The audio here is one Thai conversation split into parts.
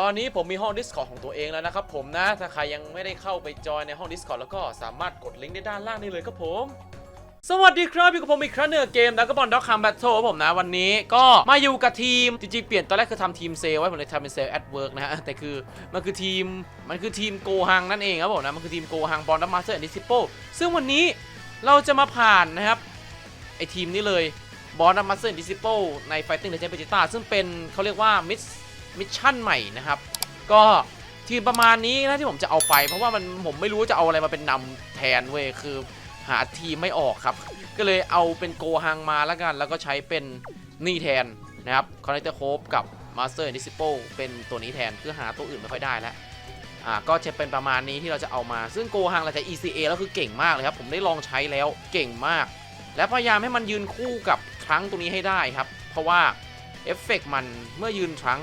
ตอนนี้ผมมีห้อง Discord ของตัวเองแล้วนะครับผมนะ ถ้าใครยังไม่ได้เข้าไปจอยในห้อง Discord แล้วก็สามารถกดลิงก์ได้ด้านล่างนี้เลยครับผม สวัสดีครับอยู่กับผมอีกครั้งหนึ่งเกมดักบอลด็อกคัมแบทเทิลผมนะวันนี้ก็มาอยู่กับทีม จริงๆ เปลี่ยนตอนแรกคือทำทีมเซลไว้ผมเลยทำเป็นเซลแอดเวิร์กนะฮะ แต่คือมันคือทีมมันคือทีมโกฮังนั่นเองครับผมนะ มันคือทีมโกฮังบอลดัมมาสเตอร์แอนดิซิโปซึ่งวันนี้เราจะมาผ่านนะครับไอทีมนี้เลยบอลดัมมาสเตอร์แอนดิซิโปใน Fighting Legend Vegeta ซึ่งเป็นเขาเรียกว่ามิช มิชชั่นใหม่นะครับ ก็ทีมประมาณนี้นะที่ผมจะเอาไป เพราะว่ามันผมไม่รู้จะเอาอะไรมาเป็นนำแทนเว้ยคือหาทีมไม่ออกครับ ก็เลยเอาเป็นโกฮังมาแล้วกัน แล้วก็ใช้เป็นนี่แทนนะครับคอนเนคเตอร์โคบกับมาสเตอร์ดิซิโปเป็นตัวนี้แทนคือหาตัวอื่นไม่ค่อยได้แล้วอ่าก็จะเป็นประมาณนี้ที่เราจะเอามา ซึ่งโกฮังเราใช้ ECA แล้วคือเก่งมากเลยครับ ผมได้ลองใช้แล้วเก่งมาก และพยายามให้มันยืนคู่กับทรังตัวนี้ให้ได้ครับ เพราะว่าเอฟเฟกต์มันเมื่อยืนทรัง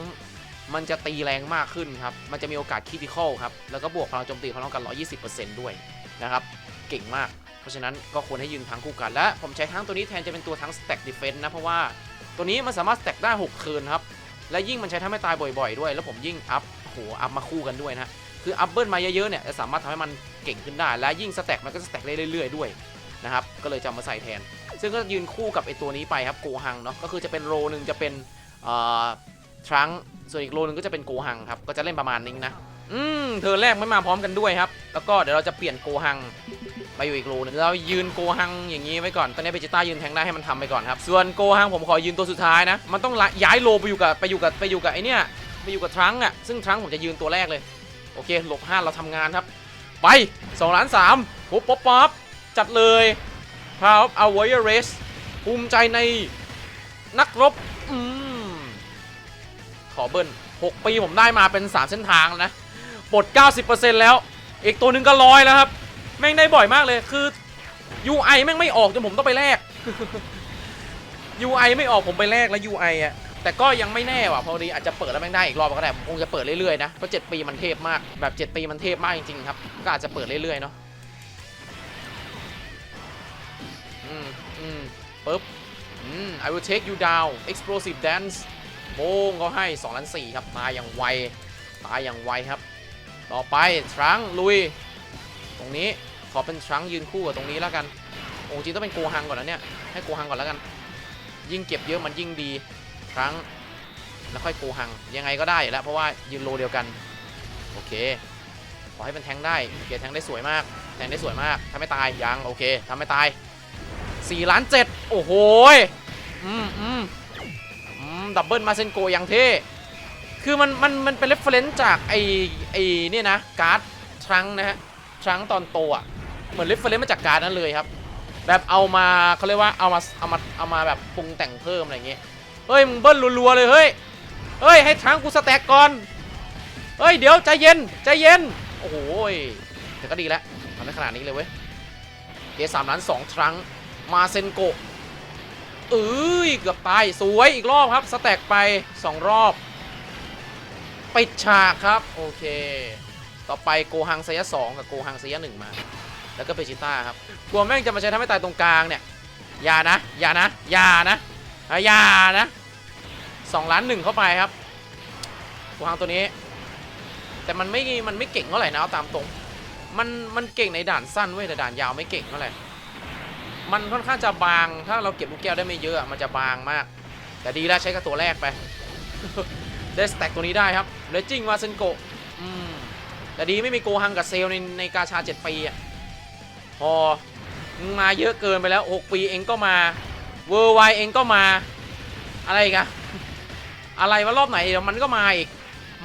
มันจะตีแรงมากขึ้นครับ มันจะมีโอกาสคิติคอลครับ แล้วก็บวกพลังโจมตีพลังกัน 120%ด้วยนะครับ เก่งมาก เพราะฉะนั้นก็ควรให้ยืนทั้งคู่กัน และผมใช้ทั้งตัวนี้แทนจะเป็นตัวทั้ง Stack Defense นะ เพราะว่าตัวนี้มันสามารถ Stack ได้ 6 คืนครับ และยิ่งมันใช้ทำให้ตายบ่อยๆ ด้วย แล้วผมยิ่งอัพโหอัพมาคู่กันด้วยนะ คืออัพเบิลมาเยอะๆ เนี่ยจะสามารถทำให้มันเก่งขึ้นได้ และยิ่ง Stack มันก็ Stack เรื่อยๆ ด้วยนะครับ ก็เลยจะมาใส่แทน ซึ่งก็ยืนคู่กับไอตัวนี้ไปครับ โกฮังเนาะ ก็คือจะเป็นโรนึงจะเป็นอ่อ ทรังส่วนอีกโรหนึงก็จะเป็นโกฮังครับ ก็จะเล่นประมาณนี้นะ อืมเธอแรกไม่มาพร้อมกันด้วยครับ แล้วก็เดี๋ยวเราจะเปลี่ยนโกฮังไปอยู่อีกโลนึงเรายืนโกฮังอย่างนี้ไว้ก่อน ตอนนี้เบจิต้ายืนแทงได้ให้มันทำไปก่อนครับ ส่วนโกฮังผมขอยืนตัวสุดท้ายนะ มันต้องย้ายโลไปอยู่กับไปอยู่กับไปอยู่กับไอเนี้ยไปอยู่กับทรังอะ ซึ่งทรังผมจะยืนตัวแรกเลย โอเค หลบห้าเราทำงานครับ ไป2ล้าน3ปุ๊บป๊อปป๊อปจัดเลยพาวเอาไวเรสภูมิใจในนักรบ ขอเบิ้ล6 ปีผมได้มาเป็น 3 เส้นทางแล้วนะปลด 90%แล้ว อีกตัวหนึ่งก็ร้อยแล้วครับ แม่งได้บ่อยมากเลยคือ UI แม่งไม่ออกจนผมต้องไปแลก UI ไม่ออกผมไปแลกแล้ว UI อะแต่ก็ยังไม่แน่ว่ะพอดีอาจจะเปิดแล้วแม่งได้อีกรอบก็ได้ผมคงจะเปิดเรื่อยๆนะเพราะ7ปีมันเทพมากแบบ 7 ปีมันเทพมากจริงๆครับ ก็อาจจะเปิดเรื่อยๆเนาะอืมอืมปึ๊บอืม I will take you down explosive dance โป้งเขาให้2ล้าน4ครับตายอย่างไวตายอย่างไวครับ ต่อไปทรังลุย ตรงนี้ขอเป็นทรังยืนคู่กับตรงนี้แล้วกันโอ้จริงต้องเป็นโกฮังก่อนนะเนี่ยให้โกฮังก่อนแล้วกัน ยิ่งเก็บเยอะมันยิ่งดีทรังแล้วค่อยโกฮังยังไงก็ได้แล้วเพราะว่ายืนโลเดียวกันโอเคขอให้เป็นแทงได้โอเคแทงได้สวยมาก แทงได้สวยมากทำไม่ตายยังโอเคทำไม่ตาย4ล้าน7โอ้โหอืมอืม ดับเบิลมาเซนโกยังเท่ คือมันมันมันเป็นเรฟเฟรนซ์จากไอไอเนี่ยนะการ์ดทรังนะฮะทรังตอนโตอะเหมือนเรฟเฟรนซ์มาจากการ์ดนั้นเลยครับ แบบเอามาเขาเรียกว่าเอามาเอามาเอามาแบบปรุงแต่งเพิ่มอะไรอย่างเงี้ยเฮ้ยมึงเบิ้ลรัวๆเลยเฮ้ยเฮ้ยให้ทรังกูสแต็กก่อนเฮ้ยเดี๋ยวใจเย็นใจเย็นโอ้โหแต่ก็ดีแล้วทำได้ขนาดนี้เลยเว้ยเกสามล้านสองทรังมาเซนโก เอ้ยเกือบตายสวยอีกรอบครับสแต็กไปสองรอบปิดฉากครับ โอเค ต่อไปโกฮังไซยะสองกับโกฮังไซยะหนึ่งมา แล้วก็เปจิต้าครับกลัวแม่งจะมาใช้ทำให้ตายตรงกลางเนี่ยอย่านะอย่านะอย่านะอะอย่านะสองล้านหนึ่งเข้าไปครับโกฮังตัวนี้ แต่มันไม่มันไม่เก่งเท่าไหร่นะเอาตามตรง มันมันเก่งในด่านสั้นเว้ยแต่ด่านยาวไม่เก่งเท่าไหร่ มันค่อนข้างจะบาง ถ้าเราเก็บลูกแก้วได้ไม่เยอะมันจะบางมาก แต่ดีแล้วใช้กับตัวแรกไป ได้สแต็กตัวนี้ได้ครับเลจิงวาเซนโกแต่ดีไม่มีโกฮังกับเซลในในกาชา 7 ปีอะพอมาเยอะเกินไปแล้ว 6 ปีเองก็มา เวอร์ไวเองก็มา อะไรกันอะไรวะรอบไหนเดี๋ยวมันก็มาอีก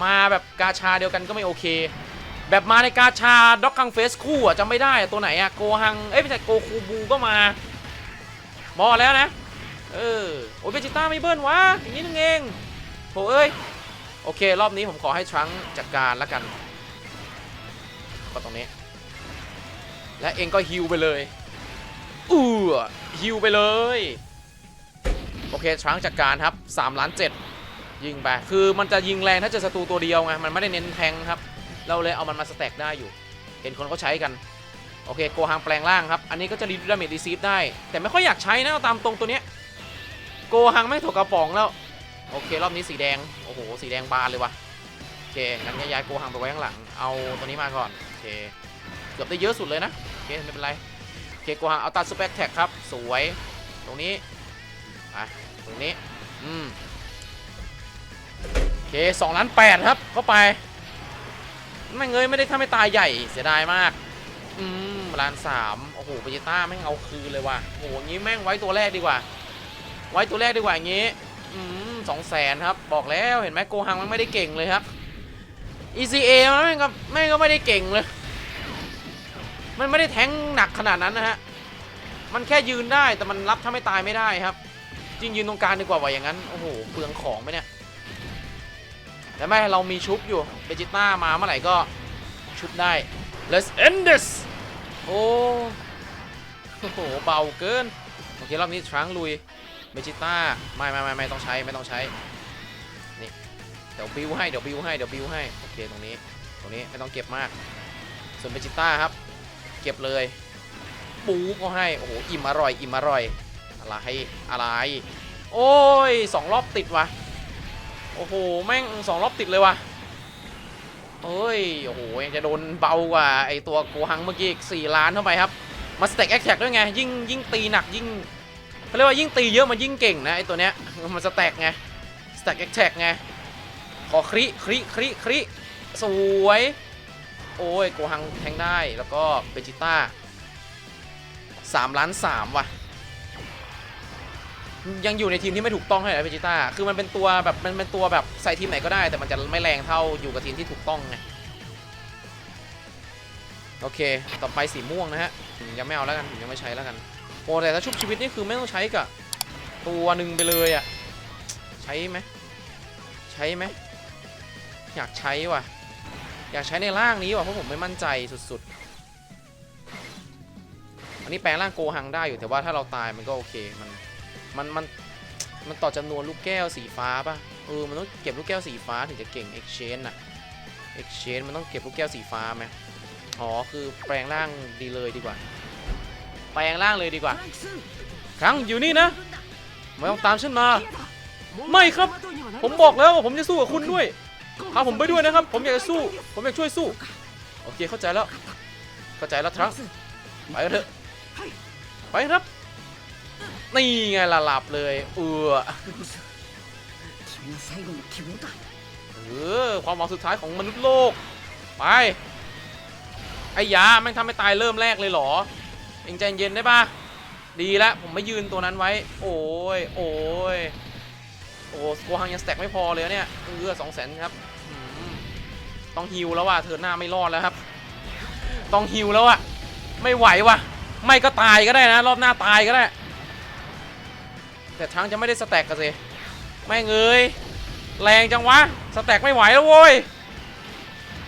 มาแบบกาชาเดียวกันก็ไม่โอเค แบบมาในกาชาด็อกคังเฟสคู่อะจำไม่ได้ตัวไหนอะโกฮัง เอ้ยไม่ใช่โกคูบูก็มาบอแล้วนะ เออ โอ้ยเบจิต้าไม่เบิ้ลวะ อย่างนี้นึงเองโถเอ้ย โอเค รอบนี้ผมขอให้ทรังจัดการแล้วกัน ก็ตรงนี้ และเองก็ฮิวไปเลยอู้ฮิวไปเลย โอเคทรังจัดการครับ3ล้าน7ยิงไป คือมันจะยิงแรงถ้าเจอศัตรูตัวเดียวไง มันไม่ได้เน้นแทงครับ เราเลยเอามันมาสแต็กได้อยู่ เห็นคนเขาใช้กัน โอเคโกฮังแปลงร่างครับ อันนี้ก็จะรีดดาเมจรีซีฟได้ แต่ไม่ค่อยอยากใช้นะาตามตรงตัวเนี้ยโกฮังไม่ถูกกระป๋องแล้ว โอเค รอบนี้สีแดง โอ้โห สีแดงบานเลยวะเค งั้นย้ายโกหังไปไว้ข้างหลัง เอาตัวนี้มาก่อน โอเค เกือบได้เยอะสุดเลยนะ โอเค ไม่เป็นไร โอเค โกหังเอาตัดสเปกแท็กครับ สวย ตรงนี้ไปตรงนี้ อืม โอเคสองล้านแปดครับ เข้าไป ไม่เงยไม่ได้ถ้าไม่ตายใหญ่เสียดายมาก อืมล้านสามโอ้โหเบจิต้าแม่งเอาคืนเลยว่ะโอ้โหงี้แม่งไว้ตัวแรกดีกว่า ไว้ตัวแรกดีกว่าอย่างงี้อืมสองแสนครับบอกแล้วเห็นไหมโกหังมันไม่ได้เก่งเลยครับ ECA มันแม่งก็แม่งก็ไม่ได้เก่งเลย มันไม่ได้แทงหนักขนาดนั้นนะฮะมันแค่ยืนได้แต่มันรับถ้าไม่ตายไม่ได้ครับ จริงยืนตรงกลางดีกว่าว่าอย่างนั้น โอ้โหเปลืองของไหมเนี่ย แต่ไม่เรามีชุบอยู่เบจิต้ามาเมื่อไหร่ก็ชุบได้ Let's end this โอ้โหเบาเกินโอเครอบนี้ทรังลุยเบจิต้าไม่ไม่ไม่ไม่ต้องใช้ไม่ต้องใช้นี่เดี๋ยวบิวให้เดี๋ยวบิวให้เดี๋ยวบิวให้โอเคตรงนี้ตรงนี้ไม่ต้องเก็บมาก ส่วนเบจิต้าครับ เก็บเลยปูก็ให้โอ้โหอิ่มอร่อยอิ่มอร่อยอะไรอะไรโอ้ยสองรอบติดว่ะ โอ้โห แม่งสองรอบติดเลยว่ะเอ้ย โอ้โหยังจะโดนเบากว่าไอตัวโกหังเมื่อกี้อีกสี่ล้านเข้าไปครับ มาสเต็กแอคแท็กด้วยไง ยิ่งยิ่งตีหนักยิ่งเขาเรียกว่ายิ่งตีเยอะมันยิ่งเก่งนะไอตัวเนี้ย มันสเต็กไงสเต็กแอคแท็กไง ขอคริคริคริคริสวย โอ้ยโกหังแทงได้ แล้วก็เบจิต้าสามล้านสามว่ะ ยังอยู่ในทีมที่ไม่ถูกต้องให้นะเบจิต้า คือมันเป็นตัวแบบมันเป็นตัวแบบใส่ทีมไหนก็ได้ แต่มันจะไม่แรงเท่าอยู่กับทีมที่ถูกต้องไง โอเค ต่อไปสีม่วงนะฮะ ยังไม่เอาแล้วกันยังไม่ใช้แล้วกันโอ้แต่ถ้าชุบชีวิตนี่คือไม่ต้องใช้กับตัวหนึ่งไปเลยอะใช้ไหมใช้ไหมอยากใช้ว่ะ อยากใช้ในร่างนี้ว่ะเพราะผมไม่มั่นใจสุดๆ อันนี้แปลงร่างโกหังได้อยู่แต่ว่าถ้าเราตายมันก็โอเคมัน มันมันมันต่อจำนวนลูกแก้วสีฟ้าป่ะเออมันต้องเก็บลูกแก้วสีฟ้าถึงจะเก่ง exchange น่ะ exchange มันต้องเก็บลูกแก้วสีฟ้าไหมอ๋อคือแปลงร่างดีเลยดีกว่า แปลงร่างเลยดีกว่า ครั้งอยู่นี่นะไม่ต้องตามฉันมา ไม่ครับ ผมบอกแล้วว่าผมจะสู้กับคุณด้วยพาผมไปด้วยนะครับ ผมอยากจะสู้ ผมอยากช่วยสู้ โอเคเข้าใจแล้ว เข้าใจแล้วทรังไปเถอะ ไปครับ นี่ไงละหลับเลยเออเออความหวังสุดท้ายของมนุษย์โลก ไป ไอ้ยาแม่งทำให้ตายเริ่มแรกเลยเหรอ เองใจเย็นได้ปะดีแล้วผมไม่ยืนตัวนั้นไว้ โอ้ย โอ้ย โอ้สกอหังยังสแต็กไม่พอเลยเนี่ย เออสองแสนครับ ต้องฮิวแล้วว่ะเธอหน้าไม่รอดแล้วครับ ต้องฮิวแล้วอะ ไม่ไหววะไม่ก็ตายก็ได้นะ รอบหน้าตายก็ได้ แต่ช้างจะไม่ได้สแต็กกันสิไม่เงยแรงจังวะสแต็กไม่ไหวแล้วโว้ย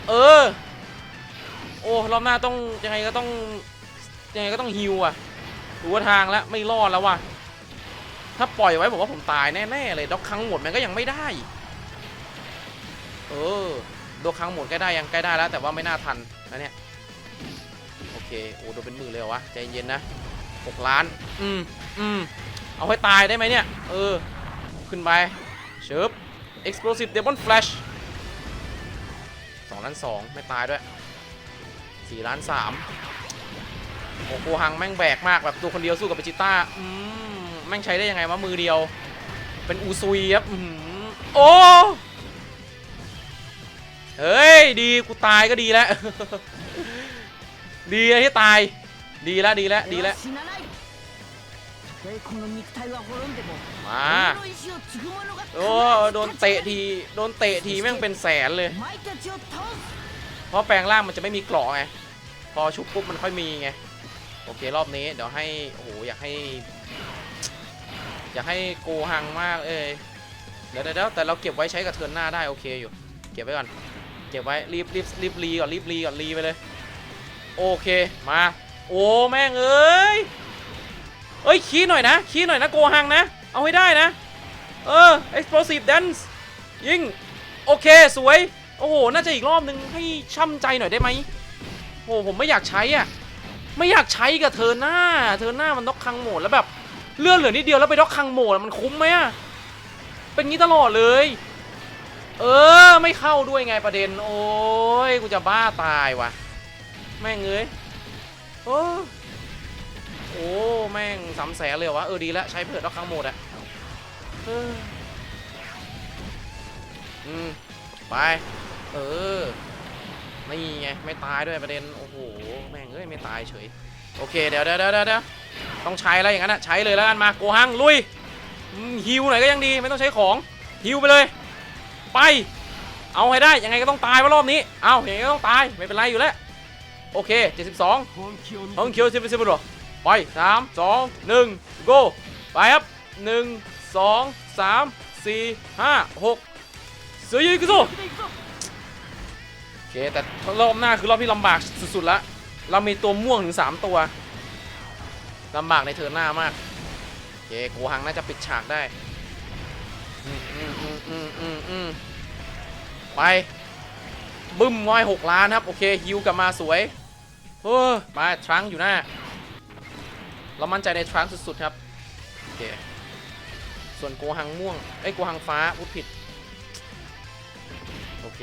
เออ โอ้รอบหน้าต้องยังไงก็ต้องยังไงก็ต้องฮิวอะดูว่าทางแล้วไม่รอดแล้วว่ะถ้าปล่อยไว้ผมว่าผมตายแน่ๆเลยด็อกครั้งหมดมันก็ยังไม่ได้ เออด็อกครั้งหมดใกล้ได้ยังใกล้ได้แล้ว แต่ว่าไม่น่าทันนะเนี่ยโอเคโอ้โดนเป็นหมื่นเลยวะใจเย็นนะหกล้าน อืมอืม เอาให้ตายได้ไหมเนี่ย เออ ขึ้นไปเชิบ explosive demon flash สองล้านสองไม่ตายด้วยสี่ล้านสามโอ้โหหังแม่งแบกมากแบบตัวคนเดียวสู้กับเบจิต้าอืมแม่งใช้ได้ยังไงวะมือเดียว เป็นอูซุยครับอืมโอ้เฮ้ย ดีกูตายก็ดีแล้ว ดีนะที่ตาย ดีแล้วดีแล้วดีแล้ว มาโอ้โดนเตะทีโดนเตะทีแม่งเป็นแสนเลย เพราะแปลงร่างมันจะไม่มีกรอกไงพอชุบปุ๊บมันค่อยมีไงโอเครอบนี้เดี๋ยวให้โอ้โหอยากให้ อยากให้โกหังมากเอยเดี๋ยวเดี๋ยวแต่เราเก็บไว้ใช้กับเทินหน้าได้โอเคอยู่ เก็บไว้ก่อนเก็บไว้รีบรีบรีบรีก่อนรีบรีก่อนรีไปเลย โอเคมา โอ้แม่งเอ้ย เอ้ยขี้หน่อยนะขี้หน่อยนะโกหังนะ เอาให้ได้นะ เออ explosive dance ยิง โอเคสวย โอ้โห น่าจะอีกรอบนึงให้ช่ำใจหน่อยได้ไหมโอ้ผมไม่อยากใช้อะ ไม่อยากใช้กับเธอหน้า เธอหน้ามันด็อกคังโหมดแล้วแบบเลื่อนเหลือนิดเดียวแล้วไปด็อกคังโหมดมันคุ้มไหมอะ เป็นงี้ตลอดเลย เออ ไม่เข้าด้วยไงประเด็น โอ้ยกูจะบ้าตายว่ะ แม่งเอ้ยโอ้ โอ้ แม่งสามแสนเลยวะ เออ ดีแล้ว ใช้เพื่ล็อกครั้งหมดอะอืม ไป เออ นี่ไง ไม่ตายด้วยประเด็น โอ้โห แม่งเอ้ย ไม่ตายเฉย โอเค เดี๋ยวเดี๋ยวเดี๋ยวต้องใช้แล้วอย่างนั้นอะใช้เลยแล้วกันมา โกหังลุยฮิวหน่อยก็ยังดี ไม่ต้องใช้ของฮิวไปเลย ไป เอาให้ได้ ยังไงก็ต้องตายว่ารอบนี้ เอายังไงก็ต้องตาย ไม่เป็นไรอยู่แล้ว โอเค 72ของฮงคียวสิบสิบหรอ ไปสามสองหนึ่ง go ไปครับหนึ่งสองสามสี่ห้าหกเสือยืนกุโซโอเคแต่รอบหน้าคือรอบที่ลำบากสุดๆละเรามีตัวม่วงถึง3ตัวลำบากในเทิร์นหน้ามากโอเคโกหังน่าจะปิดฉากได้ไป บึ้มงอยหกล้านครับ โอเคฮิวกลับมาสวยโอ้ยมาทรังก์อยู่หน้า เรามั่นใจในทรังสุดๆครับโอเคส่วนโกหังม่วงเอ้โกหังฟ้าพูดผิดโอเค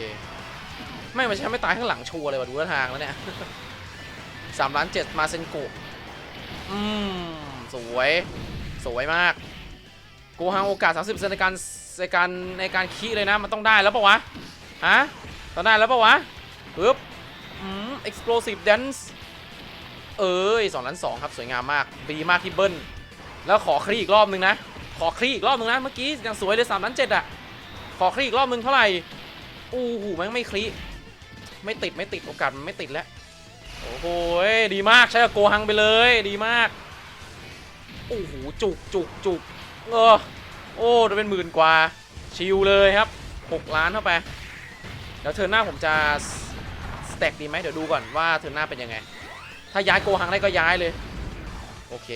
ไม่มาใช้ไม่ตายข้างหลังชัวร์เลยว่ะดูท่าทางแล้วเนี่ยสามล้านเจ็ดมาเซนโกอืมสวยสวยมากโกหังโอกาส 30%ในการในการในการคีเลยนะมันต้องได้แล้วปะวะฮะต้องได้แล้วปะวะปึ๊บอืม explosive dance เอ้ยสองล้านสองครับสวยงามมากดีมากที่เบิ้ลแล้วขอคลีอีกรอบนึงนะ ขอคลีอีกรอบนึงนะเมื่อกี้ยังสวยเลยสามล้านเจ็ดอะขอคลีอีกรอบนึงเท่าไหร่อู้หูแม่งไม่คลีไม่ติดไม่ติดโอกาสมันไม่ติดแล้วโอ้โหดีมากใช้กับโกหังไปเลยดีมากโอ้โหจุกจุกจุกเออโอ้จะเป็นหมื่นกว่าชิลเลยครับ 6 ล้านเข้าไปเดี๋ยวเทิร์หน้าผมจะสแต็กดีไหมเดี๋ยวดูก่อนว่าเทิร์หน้าเป็นยังไง ถ้าย้ายโกหังได้ก็ย้ายเลย โอเค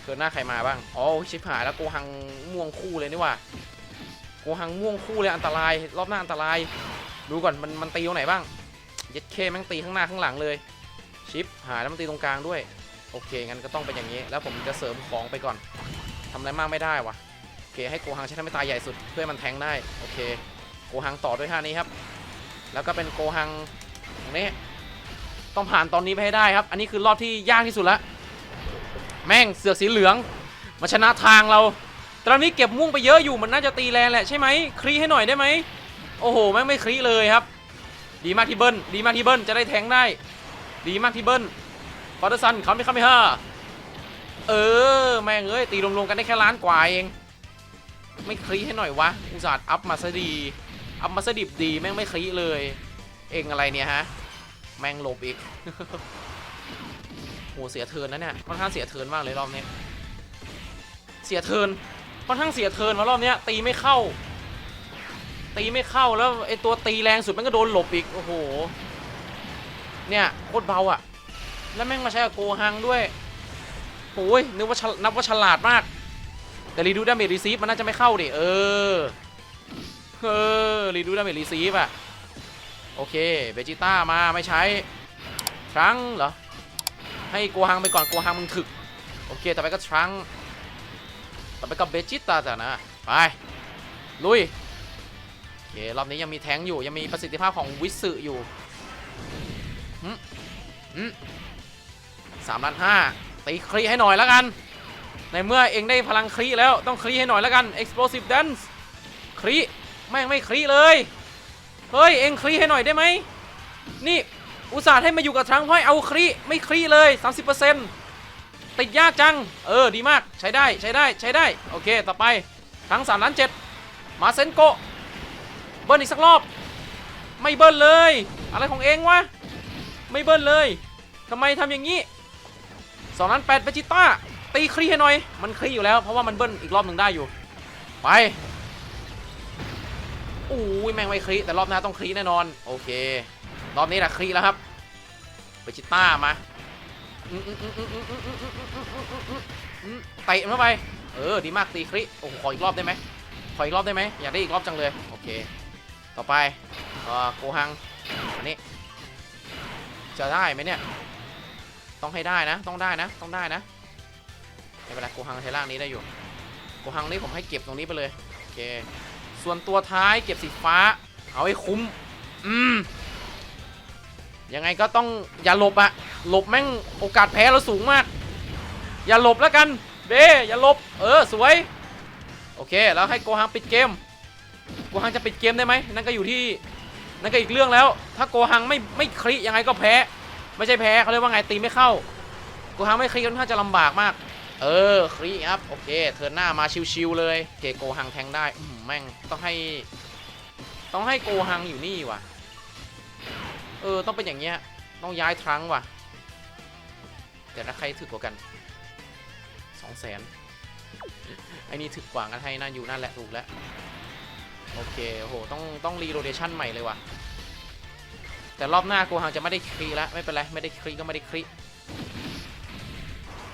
เทิร์นหน้าใครมาบ้างอ๋อชิบหายแล้วโกหังม่วงคู่เลยนี่ว่าโกหังม่วงคู่เลยอันตราย รอบหน้าอันตราย ดูก่อนมันมันตีตรงไหนบ้างเย็ดเคแม่งตีข้างหน้าข้างหลังเลย ชิปหายแล้วมันตีตรงกลางด้วย โอเคงั้นก็ต้องเป็นอย่างนี้ แล้วผมจะเสริมของไปก่อนทำอะไรมากไม่ได้วะโอเคให้โกหังใช้ท่าไม่ตายใหญ่สุดเพื่อมันแทงได้โอเค โกหังต่อด้วยท่านี้ครับ แล้วก็เป็นโกหังตรงนี้ ต้องผ่านตอนนี้ไปให้ได้ครับ อันนี้คือรอบที่ยากที่สุดละแม่งเสือกสีเหลืองมาชนะทางเรา ตอนนี้เก็บม่วงไปเยอะอยู่มันน่าจะตีแรงแหละใช่ไหมคลีให้หน่อยได้ไหมโอ้โหแม่งไม่คลีเลยครับ ดีมากที่เบิ้ลดีมากที่เบิ้ลจะได้แทงได้ ดีมากที่เบิ้ลฟอร์เดซันเขาไม่เข้าไม่ห้าเออแม่งเอ้ยตีรวมๆกันได้แค่ล้านกว่าเอง ไม่คลีให้หน่อยวะอุตส่าห์อัพมาซะดีอัพมาซะดิบดีแม่งไม่คลีเลย เองอะไรเนี่ยฮะ แม่งหลบอีกโหเสียเทินนะเนี่ยค่อนข้างเสียเทินมากเลยรอบนี้ เสียเทินค่อนข้างเสียเทินมารอบนี้ตีไม่เข้า ตีไม่เข้าแล้วไอตัวตีแรงสุดมันก็โดนหลบอีกโอ้โหเนี่ยโคตรเบาอะแล้วแม่งมาใช้กับโกฮังด้วยโอ้ยนึกว่านับว่าฉลาดมาก แต่รีดูดาเมจรีซีฟมันน่าจะไม่เข้าดิเออเออรีดูดาเมจรีซีฟอะ โอเคเบจิต้ามาไม่ใช้ทรังเหรอ ให้โกฮังไปก่อนโกฮังมึงถึก โอเค ต่อไปก็ทรังต่อไปก็เบจิต้าจ้ะนะ ไป ลุย โอเค รอบนี้ยังมีแทงอยู่ ยังมีประสิทธิภาพของวิสึอยู่สามล้านห้าตีครีให้หน่อยแล้วกัน ในเมื่อเองได้พลังครีแล้วต้องครีให้หน่อยแล้วกัน explosive dance ครีแม่งไม่ครีเลย เฮ้ย เอ็งครีให้หน่อยได้ไหม นี่ อุตส่าห์ให้มาอยู่กับทรังพราะให้เอาครีไม่ครีเลย 30%ติดยากจัง เออ ดีมาก ใช้ได้ ใช้ได้ ใช้ได้ โอเค ต่อไป ทั้ง3ล้าน7มาเซนโกเบิ้ลอีกสักรอบ ไม่เบิ้ลเลย อะไรของเองวะ ไม่เบิ้ลเลยทำไมทำอย่างนี้2ล้าน8เบจิต้าตีครีให้หน่อย มันครีอยู่แล้ว เพราะว่ามันเบิ้ลอีกรอบหนึ่งได้อยู่ ไป อู้ยแม่งไม่คลีแต่รอบหน้าต้องคลีแน่นอน โอเค รอบนี้แหละคลีแล้วครับเบจิต้ามาเตะเข้าไป เออ ดีมากตีคลีโอ้ขออีกรอบได้ไหมขออีกรอบได้ไหมอยากได้อีกรอบจังเลย โอเค ต่อไปโกหัง อันนี้ จะได้ไหมเนี่ย ต้องให้ได้นะ ต้องได้นะ ต้องได้นะ ไม่เป็นไรโกหังใช้ล่างนี้ได้อยู่ โกหังนี้ผมให้เก็บตรงนี้ไปเลย โอเค ส่วนตัวท้ายเก็บสีฟ้า เอาให้คุ้ม อืม ยังไงก็ต้องอย่าหลบอะหลบแม่งโอกาสแพ้เราสูงมาก อย่าหลบแล้วกัน เบอย่าหลบ เออสวย โอเค แล้วให้โกฮังปิดเกม โกฮังจะปิดเกมได้ไหม นั่นก็อยู่ที่ นั่นก็อีกเรื่องแล้ว ถ้าโกฮังไม่ไม่คลิยังไงก็แพ้ ไม่ใช่แพ้เขาเรียกว่าไงตีไม่เข้า โกฮังไม่คลิค่อนข้างจะลำบากมาก เออคลิครับโอเคเทิร์นหน้ามาชิวๆเลยโอเคโกฮังแทงได้อืมแม่งต้องให้ ต้องให้โกฮังอยู่นี่ว่ะ เออต้องเป็นอย่างเงี้ยต้องย้ายทรั้งว่ะแต่ถ้าใครถึกกว่ากันสองแสนไอ้นี่ถึกกว่ากันให้น่าอยู่นั่นแหละถูกแล้วโอเคโหต้องต้องรีโรเดชันใหม่เลยว่ะแต่รอบหน้าโกฮังจะไม่ได้ครีแล้วไม่เป็นไรไม่ได้ครีก็ไม่ได้ครี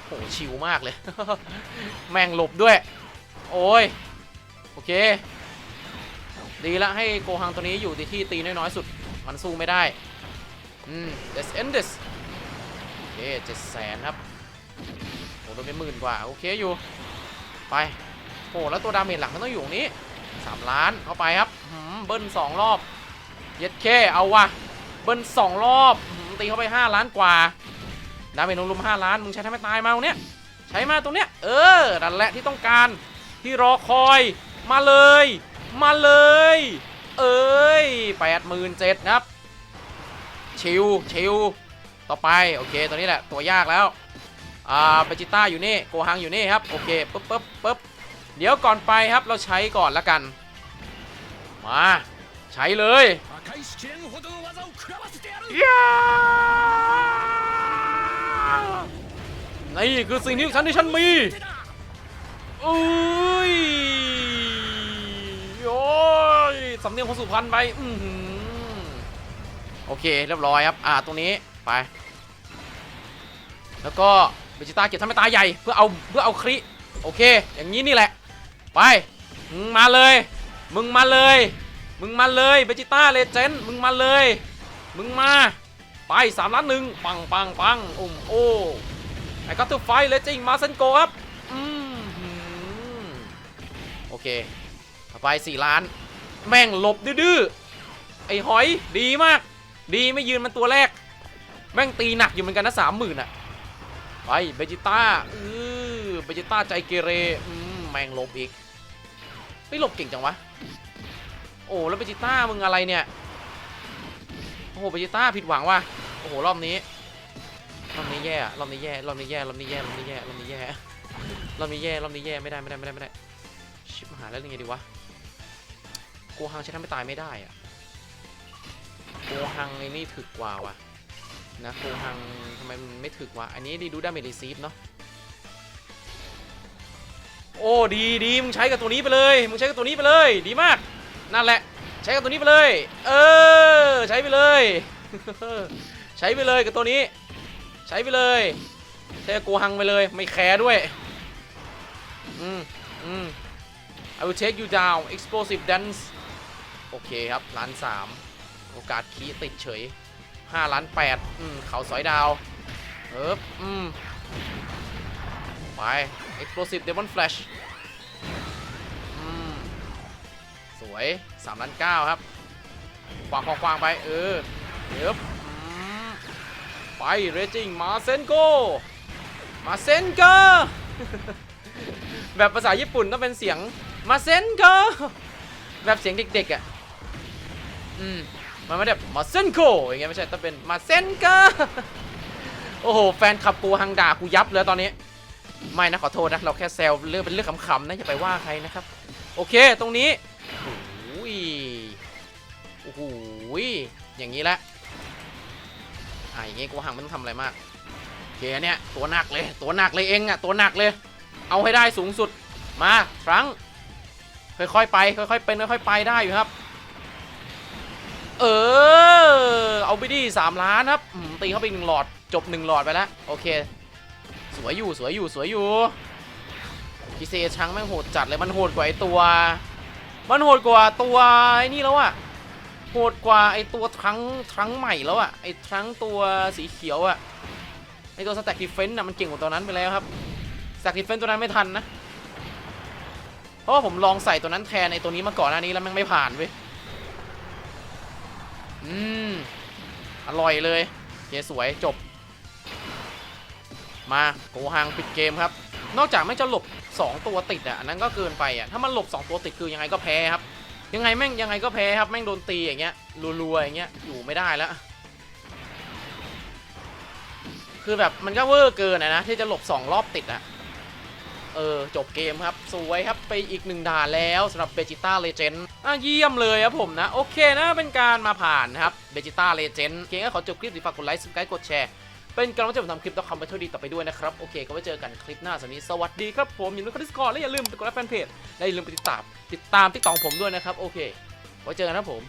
โหชิวมากเลย แม่งหลบด้วย โอ้ย โอเค ดีละให้โกฮังตัวนี้อยู่ที่ที่ตีน้อยๆสุด มันสู้ไม่ได้ อืม let's end this โอเคเจ็ดแสนครับโหโดนไปหมื่นกว่า โอเคอยู่ ไปโหแล้วตัวดาเมจหลักมันต้องอยู่ตรงนี้3ล้านเข้าไปครับเบิ้ล2รอบ เย็ดเคเอาวะเบิ้ล2รอบตีเข้าไป5ล้านกว่า ดาเมจลมห้าล้านมึงใช้ทำให้ตายมาตรงเนี้ยใช้มาตรงเนี้ยเออดันแหละที่ต้องการที่รอคอยมาเลย มาเลย เอ้ยแปดหมื่นเจ็ดครับ ชิวชิวต่อไปโอเคตัวนี้แหละตัวยากแล้วอ่าเบจิต้าอยู่นี่โกฮังอยู่นี่ครับโอเคปึ๊บปึ๊บปึ๊บเดี๋ยวก่อนไปครับเราใช้ก่อนละกัน มาใช้เลยย่า นี่คือสิ่งที่ฉันที่ฉันมีอุ้ยโอ้ยสำเนียงคนสุพรรณไปอือหือโอเคเรียบร้อยครับ อ่าตรงนี้ไป แล้วก็เบจิต้าเก็บทำให้ตาใหญ่เพื่อเอาเพื่อเอาคริโอเค อย่างนี้นี่แหละ ไปมึงมาเลย มึงมาเลย มึงมาเลยเบจิต้าเลเจนด์มึงมาเลย มึงมา ไปสามล้านหนึ่งปังปังปังอุ้มโอ้ ไอ้ก็ตัวไฟเลจิงมาเซนโกครับอืมโอเคต่อไป4ล้าน แม่งหลบดื้อๆไอ้หอยดีมาก ดีไม่ยืนมันตัวแรก แม่งตีหนักอยู่เหมือนกันนะสามหมื่นอะไปเบจิต้าอือเบจิต้าใจเกเรอืมแม่งหลบอีกไม่หลบเก่งจังวะ โอ้แล้วเบจิต้ามึงอะไรเนี่ย โอ้โหเบจิต้าผิดหวังว่ะ โอ้โหรอบนี้ รอบนี้แย่รอบนี้แย่รอบนี้แย่รอบนี้แย่รอบนี้แย่รอบนี้แย่รอบนี้แย่รอบนี้แย่ไม่ได้ไม่ได้ไม่ได้ไม่ได้ชิบหายแล้วยังไงดีวะโกฮังใช้ทำให้ตายไม่ได้อะโกฮังไอ้นี่ถึกกว่าว่ะนะโกฮังทำไมมันไม่ถึกวะอันนี้ดีดูดาเมจรีซีฟเนาะโอ้ดีดีมึงใช้กับตัวนี้ไปเลยมึงใช้กับตัวนี้ไปเลย ดีมาก นั่นแหละ ใช้กับตัวนี้ไปเลย เออ ใช้ไปเลย ใช้ไปเลยกับตัวนี้ ใช้ไปเลยใช้กับโกฮังไปเลย ไม่แคร์ด้วย อืมอืม I will take you down explosive dance โอเคครับล้านสามโอกาสคีติดเฉย5ล้าน8อืมเขาสอยดาวเอิบอืมไป explosive demon flash อืมสวย3ล้าน9ครับควางควางวางไป เออเอิบอืม ไป raging มาเซนโกมาเซนโกแบบภาษาญี่ปุ่นต้องเป็นเสียงมาเซนโกแบบเสียงเด็กๆอะอืมมันไม่ได้มาเซนโกอย่างเงี้ยไม่ใช่ต้องเป็นมาเซนโกโอ้โหแฟนขับกูฮังด่ากูยับเลยตอนนี้ไม่นะขอโทษนะเราแค่แซวเรื่องเป็นเรื่องขำๆนะอย่าไปว่าใครนะครับ โอเคตรงนี้โอ้ยโอ้โหอย่างนี้แหละ อะอย่างงี้กูหังไม่ต้องทำอะไรมากโอเคเนี่ยตัวหนักเลยตัวหนักเลยเองอะตัวหนักเลย เอาให้ได้สูงสุดมาครั้ง ค่อยๆไป ค่อยๆเป็นค่อยๆไปได้อยู่ครับ เออเอาไปดิสามล้านครับตีเข้าไปหนึ่งหลอดจบหนึ่งหลอดไปแล้วโอเค สวยอยู่สวยอยู่สวยอยู่พีเซช้างแม่งโหดจัดเลยมันโหดกว่าไอตัว มันโหดกว่าตัวไอ้นี่แล้วอะ โหดกว่าไอตัวทั้งทั้งใหม่แล้วอะไอทั้งตัวสีเขียวอะไอตัวสแต็กดิเฟนต์อะมันเก่งกว่าตัวนั้นไปแล้วครับสแต็กดิเฟนต์ตัวนั้นไม่ทันนะ เพราะว่าผมลองใส่ตัวนั้นแทนในตัวนี้มาก่อนหน้านี้แล้วมันไม่ผ่านเว้ย อืม อร่อยเลยเคสวยจบ มาโกฮังปิดเกมครับ นอกจากไม่จะหลบ 2 ตัวติดอะ อันนั้นก็เกินไปอะ ถ้ามันหลบ 2 ตัวติดคือยังไงก็แพ้ครับ ยังไงแม่งยังไงก็แพ้ครับแม่งโดนตีอย่างเงี้ยรัวๆอย่างเงี้ยอยู่ไม่ได้แล้วคือแบบมันก็เวอร์เกินอะนะที่จะหลบ 2 รอบติดอะเออจบเกมครับ สวยครับไปอีกหนึ่งด่านแล้วสำหรับเบจิต้าเลเจนด์อะเยี่ยมเลยครับผมนะ โอเคนะเป็นการมาผ่านนะครับเบจิต้าเลเจนด์เกมก็ขอจบคลิปดีฝากกดไลค์สกายกดแชร์ เป็นกำลังใจผมทำคลิปต่อคำไปเท่าดีต่อไปด้วยนะครับ โอเค ก็ไว้เจอกันคลิปหน้าสำหรับวันนี้สวัสดีครับผมอย่าลืมกดติดิสคอร์และอย่าลืมกดไลค์แฟนเพจและอย่าลืมไปติดตามติดตามที่ตองผมด้วยนะครับโอเค ไว้เจอกันนะผม